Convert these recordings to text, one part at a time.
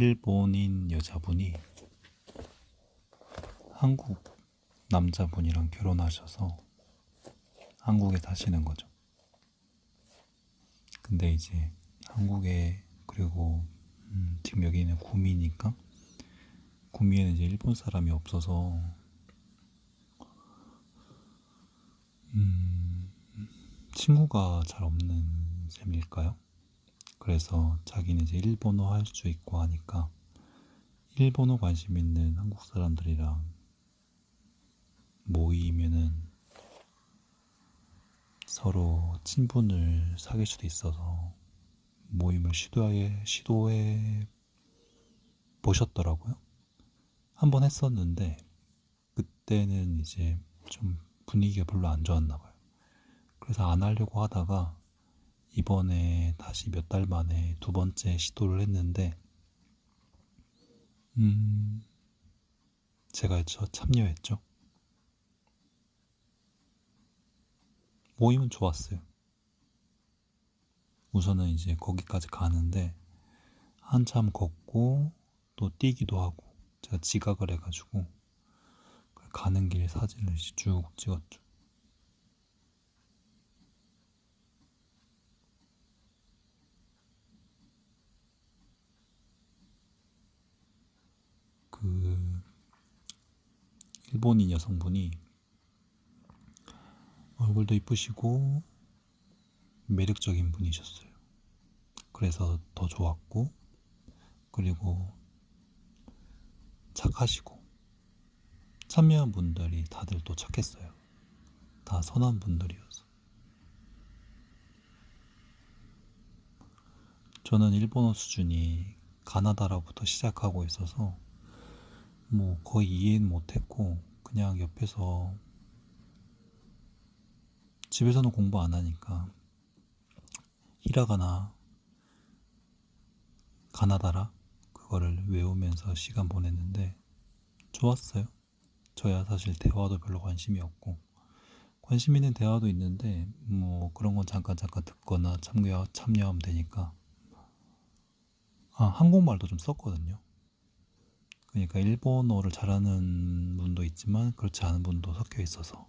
일본인 여자분이 한국 남자분이랑 결혼하셔서 한국에 사시는 거죠. 근데 이제 한국에 그리고 음, 지금 여기는 구미니까 구미에는 이제 일본 사람이 없어서 음, 친구가 잘 없는 셈일까요? 그래서 자기는 이제 일본어 할 수 있고 하니까 일본어 관심 있는 한국 사람들이랑 모이면은 서로 친분을 사귈 수도 있어서 모임을 시도해, 시도해 보셨더라고요. 한번 했었는데 그때는 이제 좀 분위기가 별로 안 좋았나 봐요. 그래서 안 하려고 하다가 이번에 다시 몇 달 만에 두 번째 시도를 했는데 음 제가 저 참여했죠. 모임은 좋았어요. 우선은 이제 거기까지 가는데 한참 걷고 또 뛰기도 하고 제가 지각을 해가지고 가는 길 사진을 쭉 찍었죠. 일본인 여성분이 얼굴도 이쁘시고 매력적인 분이셨어요. 그래서 더 좋았고 그리고 착하시고 참여한 분들이 다들 또 착했어요. 다 선한 분들이어서. 저는 일본어 수준이 가나다라부터 시작하고 있어서 뭐 거의 이해는 못했고 그냥 옆에서 집에서는 공부 안 하니까 히라가나 가나다라 그거를 외우면서 시간 보냈는데 좋았어요. 저야 사실 대화도 별로 관심이 없고 관심 있는 대화도 있는데 뭐 그런 건 잠깐 잠깐 듣거나 참여 참여하면 되니까 아 한국말도 좀 썼거든요. 그러니까 일본어를 잘하는 분도 있지만 그렇지 않은 분도 섞여 있어서.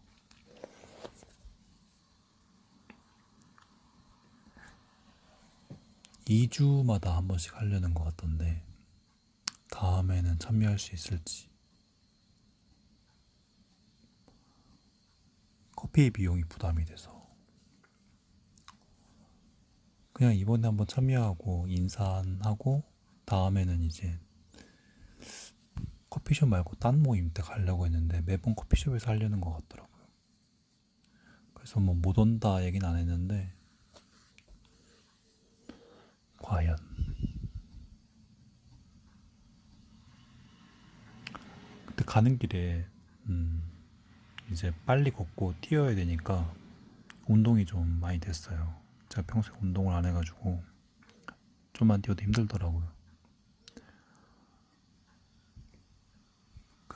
2주마다 한 번씩 하려는 것 같던데 다음에는 참여할 수 있을지. 커피 비용이 부담이 돼서. 그냥 이번에 한번 참여하고 인사하고 다음에는 이제 커피숍 말고 딴 모임 때 가려고 했는데 매번 커피숍에서 하려는 것 같더라고요. 그래서 뭐 못 온다 얘기는 안 했는데 과연 그때 가는 길에 음 이제 빨리 걷고 뛰어야 되니까 운동이 좀 많이 됐어요. 제가 평소에 운동을 안 해가지고 좀만 뛰어도 힘들더라고요.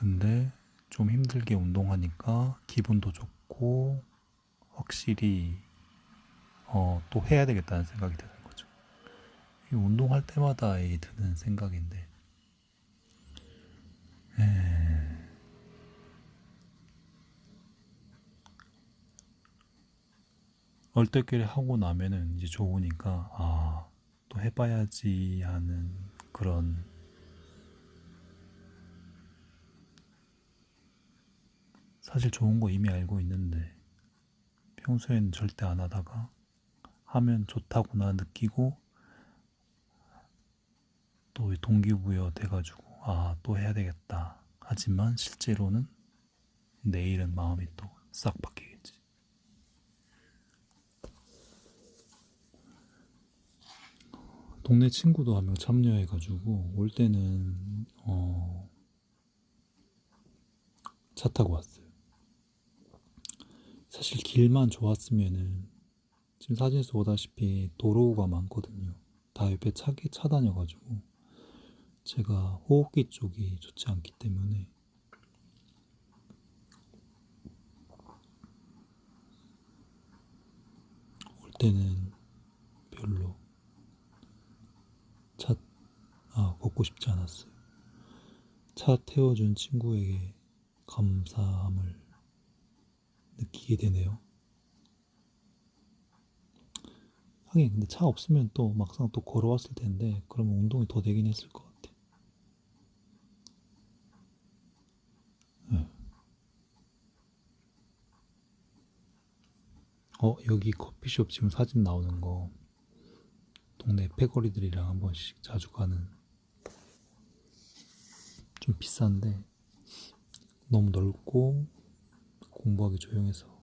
근데 좀 힘들게 운동하니까 기분도 좋고 확실히 어, 또 해야 되겠다는 생각이 드는 거죠. 이 운동할 때마다 이 드는 생각인데 에... 얼떨결에 하고 나면은 이제 좋으니까 아, 또 해봐야지 하는 그런 사실 좋은 거 이미 알고 있는데 평소에는 절대 안 하다가 하면 좋다구나 느끼고 또 동기부여 돼가지고 아 또 해야 되겠다 하지만 실제로는 내일은 마음이 또 싹 바뀌겠지 동네 친구도 한 명 참여해가지고 올 때는 어, 차 타고 왔어요. 사실 길만 좋았으면은 지금 사진에서 보다시피 도로가 많거든요. 다 옆에 차기 차 다녀가지고 제가 호흡기 쪽이 좋지 않기 때문에 올 때는 별로 차 아, 걷고 싶지 않았어요. 차 태워준 친구에게 감사함을 느끼게 되네요. 하긴 근데 차 없으면 또 막상 또 걸어왔을 텐데 그러면 운동이 더 되긴 했을 것 같아. 네. 어 여기 커피숍 지금 사진 나오는 거 동네 패거리들이랑 한 번씩 자주 가는 좀 비싼데 너무 넓고 공부하기 조용해서